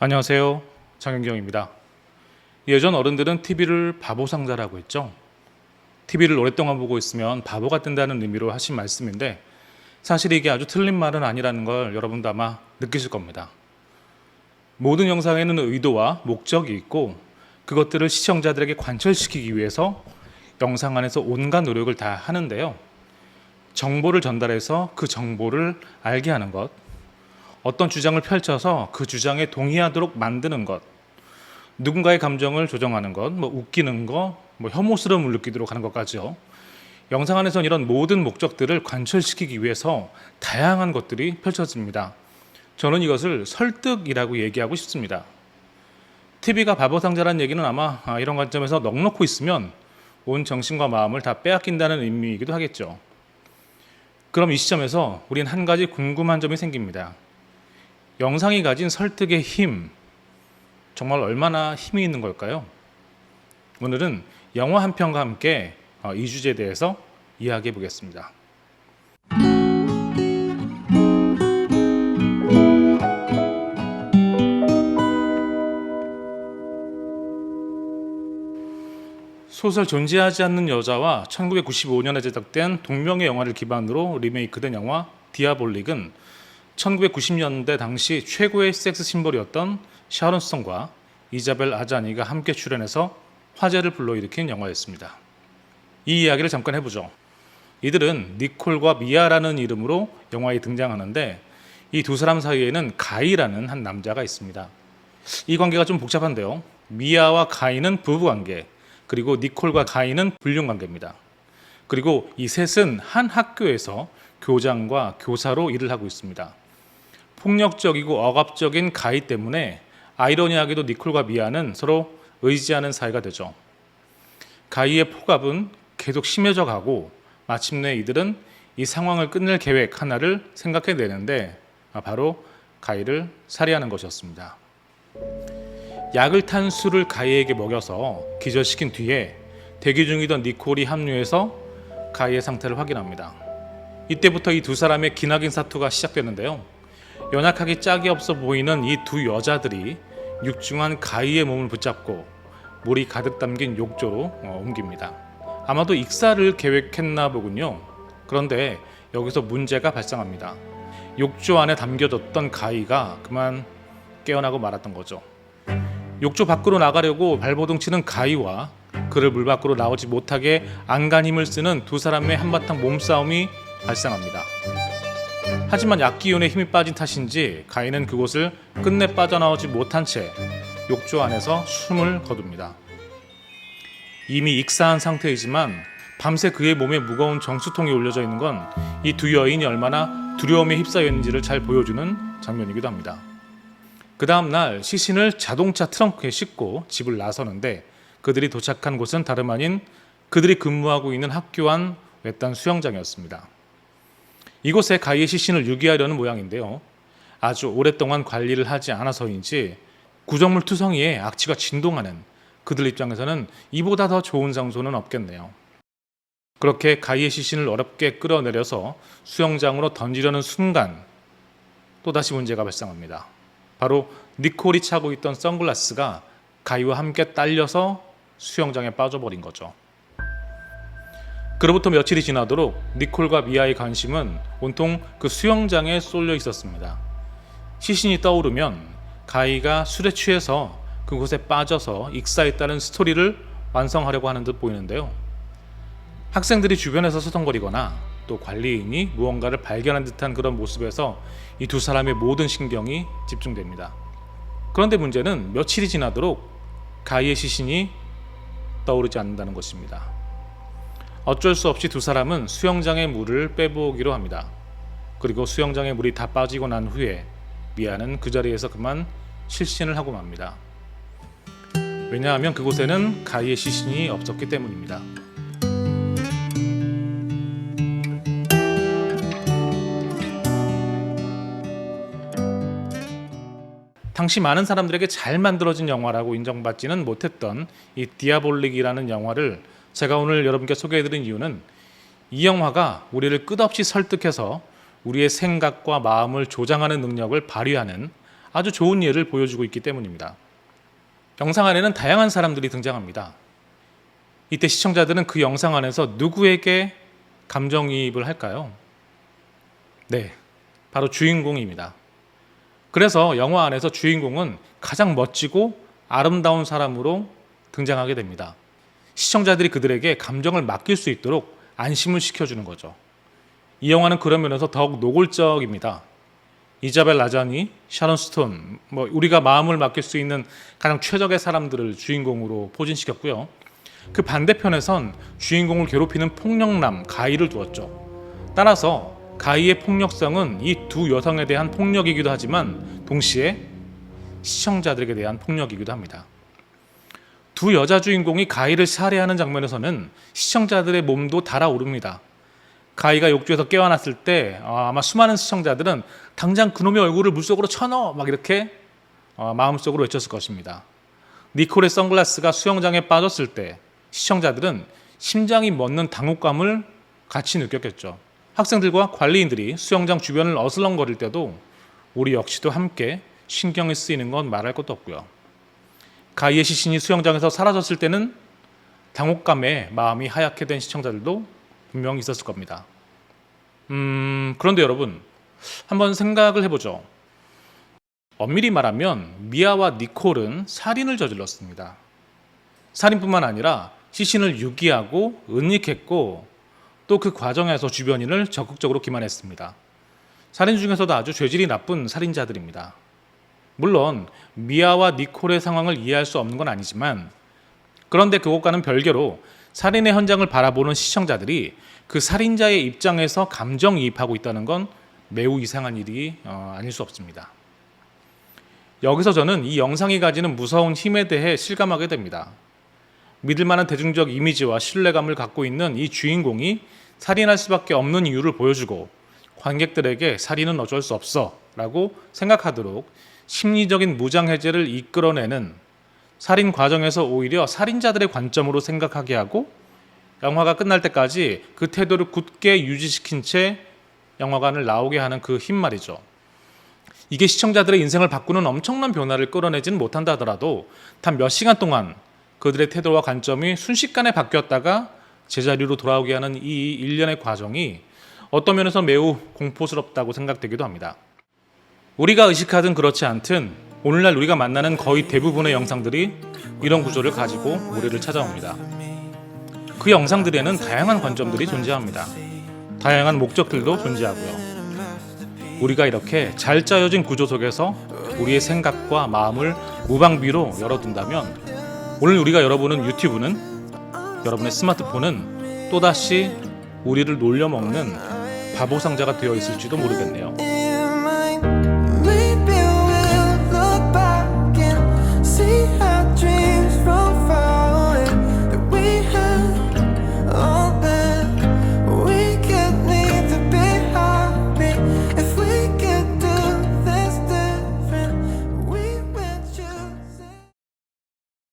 안녕하세요. 장현경입니다. 예전 어른들은 TV를 바보 상자라고 했죠. TV를 오랫동안 보고 있으면 바보가 된다는 의미로 하신 말씀인데 사실 이게 아주 틀린 말은 아니라는 걸 여러분도 아마 느끼실 겁니다. 모든 영상에는 의도와 목적이 있고 그것들을 시청자들에게 관철시키기 위해서 영상 안에서 온갖 노력을 다 하는데요. 정보를 전달해서 그 정보를 알게 하는 것, 어떤 주장을 펼쳐서 그 주장에 동의하도록 만드는 것, 누군가의 감정을 조정하는 것, 뭐 웃기는 것, 뭐 혐오스러움을 느끼도록 하는 것까지요. 영상 안에선 이런 모든 목적들을 관철시키기 위해서 다양한 것들이 펼쳐집니다. 저는 이것을 설득이라고 얘기하고 싶습니다. TV가 바보 상자라는 얘기는 아마 아, 이런 관점에서 넉넉고 있으면 온 정신과 마음을 다 빼앗긴다는 의미이기도 하겠죠. 그럼 이 시점에서 우린 한 가지 궁금한 점이 생깁니다. 영상이 가진 설득의 힘, 정말 얼마나 힘이 있는 걸까요? 오늘은 영화 한 편과 함께 어, 이 주제에 대해서 이야기해 보겠습니다. 소설 존재하지 않는 여자와 1995년에 제작된 동명의 영화를 기반으로 리메이크된 영화 디아볼릭은 1990년대 당시 최고의 섹스 심볼이었던 샤론 스톤과 이자벨 아자니가 함께 출연해서 화제를 불러일으킨 영화였습니다. 이 이야기를 잠깐 해보죠. 이들은 니콜과 미아라는 이름으로 영화에 등장하는데 이 두 사람 사이에는 가이라는 한 남자가 있습니다. 이 관계가 좀 복잡한데요. 미아와 가이는 부부 관계, 그리고 니콜과 가이는 불륜 관계입니다. 그리고 이 셋은 한 학교에서 교장과 교사로 일을 하고 있습니다. 폭력적이고 억압적인 가이 때문에 아이러니하게도 니콜과 미아는 서로 의지하는 사이가 되죠. 가이의 폭압은 계속 심해져 가고 마침내 이들은 이 상황을 끝낼 계획 하나를 생각해내는데 아, 바로 가이를 살해하는 것이었습니다. 약을 탄 술을 가이에게 먹여서 기절시킨 뒤에 대기 중이던 니콜이 합류해서 가이의 상태를 확인합니다. 이때부터 이 두 사람의 기나긴 사투가 시작되는데요. 연약하기 짝이 없어 보이는 이 두 여자들이 육중한 가이의 몸을 붙잡고 물이 가득 담긴 욕조로 어, 옮깁니다. 아마도 익사를 계획했나 보군요. 그런데 여기서 문제가 발생합니다. 욕조 안에 담겨졌던 가이가 그만 깨어나고 말았던 거죠. 욕조 밖으로 나가려고 발버둥 치는 가이와 그를 물 밖으로 나오지 못하게 안간 힘을 쓰는 두 사람의 한바탕 몸싸움이 발생합니다. 하지만 약기운에 힘이 빠진 탓인지 가인은 그곳을 끝내 빠져나오지 못한 채 욕조 안에서 숨을 거둡니다. 이미 익사한 상태이지만 밤새 그의 몸에 무거운 정수통이 올려져 있는 건 이 두 여인이 얼마나 두려움에 휩싸였는지를 잘 보여주는 장면이기도 합니다. 그 다음 날 시신을 자동차 트렁크에 싣고 집을 나서는데 그들이 도착한 곳은 다름 아닌 그들이 근무하고 있는 학교 안 외딴 수영장이었습니다. 이곳에 가이의 시신을 유기하려는 모양인데요. 아주 오랫동안 관리를 하지 않아서인지 구정물 투성이에 악취가 진동하는 그들 입장에서는 이보다 더 좋은 장소는 없겠네요. 그렇게 가이의 시신을 어렵게 끌어내려서 수영장으로 던지려는 순간 또다시 문제가 발생합니다. 바로 니콜이 차고 있던 선글라스가 가이와 함께 딸려서 수영장에 빠져버린 거죠. 그로부터 며칠이 지나도록 니콜과 미아의 관심은 온통 그 수영장에 쏠려 있었습니다. 시신이 떠오르면 가이가 술에 취해서 그곳에 빠져서 익사했다는 스토리를 완성하려고 하는 듯 보이는데요. 학생들이 주변에서 서성거리거나 또 관리인이 무언가를 발견한 듯한 그런 모습에서 이 두 사람의 모든 신경이 집중됩니다. 그런데 문제는 며칠이 지나도록 가이의 시신이 떠오르지 않는다는 것입니다. 어쩔 수 없이 두 사람은 수영장의 물을 빼보기로 합니다. 그리고 수영장의 물이 다 빠지고 난 후에 미아는 그 자리에서 그만 실신을 하고 맙니다. 왜냐하면 그곳에는 가이의 시신이 없었기 때문입니다. 당시 많은 사람들에게 잘 만들어진 영화라고 인정받지는 못했던 이 디아볼릭이라는 영화를 제가 오늘 여러분께 소개해드린 이유는 이 영화가 우리를 끝없이 설득해서 우리의 생각과 마음을 조장하는 능력을 발휘하는 아주 좋은 예를 보여주고 있기 때문입니다. 영상 안에는 다양한 사람들이 등장합니다. 이때 시청자들은 그 영상 안에서 누구에게 감정이입을 할까요? 네, 바로 주인공입니다. 그래서 영화 안에서 주인공은 가장 멋지고 아름다운 사람으로 등장하게 됩니다. 시청자들이 그들에게 감정을 맡길 수 있도록 안심을 시켜주는 거죠. 이 영화는 그런 면에서 더욱 노골적입니다. 이자벨 라자니, 샤론 스톤, 뭐 우리가 마음을 맡길 수 있는 가장 최적의 사람들을 주인공으로 포진시켰고요. 그 반대편에선 주인공을 괴롭히는 폭력남 가이를 두었죠. 따라서 가이의 폭력성은 이 두 여성에 대한 폭력이기도 하지만 동시에 시청자들에게 대한 폭력이기도 합니다. 두 여자 주인공이 가이를 살해하는 장면에서는 시청자들의 몸도 달아오릅니다. 가이가 욕조에서 깨어났을 때 어, 아마 수많은 시청자들은 당장 그놈의 얼굴을 물속으로 쳐넣어 막 이렇게 어, 마음속으로 외쳤을 것입니다. 니콜의 선글라스가 수영장에 빠졌을 때 시청자들은 심장이 멎는 당혹감을 같이 느꼈겠죠. 학생들과 관리인들이 수영장 주변을 어슬렁거릴 때도 우리 역시도 함께 신경이 쓰이는 건 말할 것도 없고요. 가이의 시신이 수영장에서 사라졌을 때는 당혹감에 마음이 하얗게 된 시청자들도 분명히 있었을 겁니다. 음, 그런데 여러분, 한번 생각을 해보죠. 엄밀히 말하면 미아와 니콜은 살인을 저질렀습니다. 살인뿐만 아니라 시신을 유기하고 은닉했고 또 그 과정에서 주변인을 적극적으로 기만했습니다. 살인 중에서도 아주 죄질이 나쁜 살인자들입니다. 물론 미아와 니콜의 상황을 이해할 수 없는 건 아니지만 그런데 그것과는 별개로 살인의 현장을 바라보는 시청자들이 그 살인자의 입장에서 감정이입하고 있다는 건 매우 이상한 일이 어, 아닐 수 없습니다. 여기서 저는 이 영상이 가지는 무서운 힘에 대해 실감하게 됩니다. 믿을 만한 대중적 이미지와 신뢰감을 갖고 있는 이 주인공이 살인할 수밖에 없는 이유를 보여주고 관객들에게 살인은 어쩔 수 없어 라고 생각하도록 심리적인 무장 해제를 이끌어내는 살인 과정에서 오히려 살인자들의 관점으로 생각하게 하고 영화가 끝날 때까지 그 태도를 굳게 유지시킨 채 영화관을 나오게 하는 그 힘 말이죠. 이게 시청자들의 인생을 바꾸는 엄청난 변화를 끌어내지는 못한다 하더라도 단 몇 시간 동안 그들의 태도와 관점이 순식간에 바뀌었다가 제자리로 돌아오게 하는 이 일련의 과정이 어떤 면에서 매우 공포스럽다고 생각되기도 합니다. 우리가 의식하든 그렇지 않든 오늘날 우리가 만나는 거의 대부분의 영상들이 이런 구조를 가지고 우리를 찾아옵니다. 그 영상들에는 다양한 관점들이 존재합니다. 다양한 목적들도 존재하고요. 우리가 이렇게 잘 짜여진 구조 속에서 우리의 생각과 마음을 무방비로 열어둔다면 오늘 우리가 열어보는 유튜브는 여러분의 스마트폰은 또다시 우리를 놀려먹는 바보 상자가 되어 있을지도 모르겠네요.